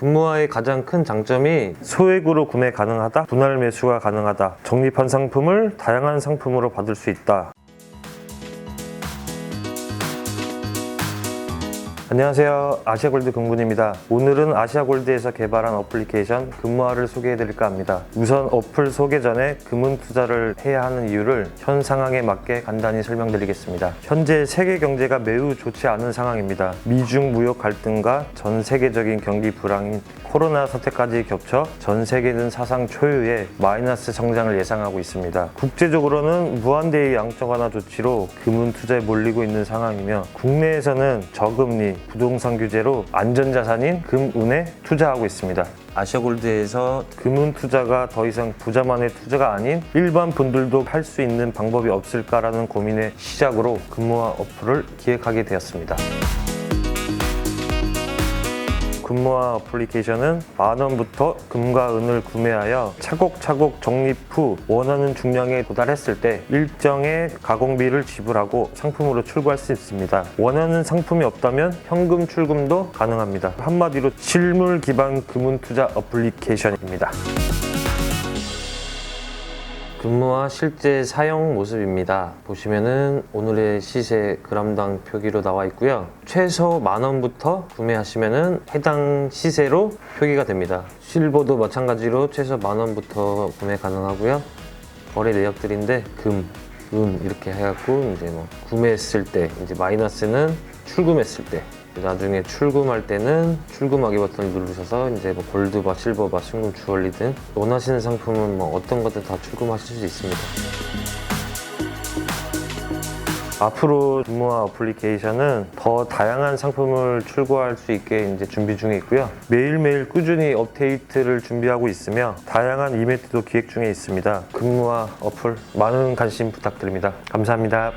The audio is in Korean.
금모아의 가장 큰 장점이 소액으로 구매 가능하다, 분할 매수가 가능하다, 적립한 상품을 다양한 상품으로 받을 수 있다. 안녕하세요. 아시아골드 금군입니다. 오늘은 아시아골드에서 개발한 어플리케이션 금모아를 소개해 드릴까 합니다. 우선 어플 소개 전에 금은 투자를 해야 하는 이유를 현 상황에 맞게 간단히 설명드리겠습니다. 현재 세계 경제가 매우 좋지 않은 상황입니다. 미중 무역 갈등과 전 세계적인 경기 불황인 코로나 사태까지 겹쳐 전 세계는 사상 초유의 마이너스 성장을 예상하고 있습니다. 국제적으로는 무한대의 양적 완화 조치로 금은 투자에 몰리고 있는 상황이며 국내에서는 저금리, 부동산 규제로 안전자산인 금은에 투자하고 있습니다. 아시아골드에서 금은 투자가 더 이상 부자만의 투자가 아닌 일반 분들도 할 수 있는 방법이 없을까라는 고민의 시작으로 금모아 어플을 기획하게 되었습니다. 금모아 어플리케이션은 만 원부터 금과 은을 구매하여 차곡차곡 적립 후 원하는 중량에 도달했을 때 일정의 가공비를 지불하고 상품으로 출고할 수 있습니다. 원하는 상품이 없다면 현금 출금도 가능합니다. 한마디로 실물 기반 금은 투자 어플리케이션입니다. 근무와 실제 사용 모습입니다. 보시면은 오늘의 시세 그람당 표기로 나와 있고요. 최소 만 원부터 구매하시면은 해당 시세로 표기가 됩니다. 실버도 마찬가지로 최소 만 원부터 구매 가능하고요. 거래 내역들인데 금, 은 이렇게 해갖고 이제 뭐 구매했을 때 이제 마이너스는 출금했을 때 나중에 출금할 때는 출금하기 버튼을 누르셔서 이제 뭐 골드바, 실버바, 순금 주얼리 등 원하시는 상품은 뭐 어떤 것들 다 출금하실 수 있습니다. 앞으로 주모아 어플리케이션은 더 다양한 상품을 출고할 수 있게 이제 준비 중에 있고요. 매일매일 꾸준히 업데이트를 준비하고 있으며 다양한 이벤트도 기획 중에 있습니다. 근무와 어플 많은 관심 부탁드립니다. 감사합니다.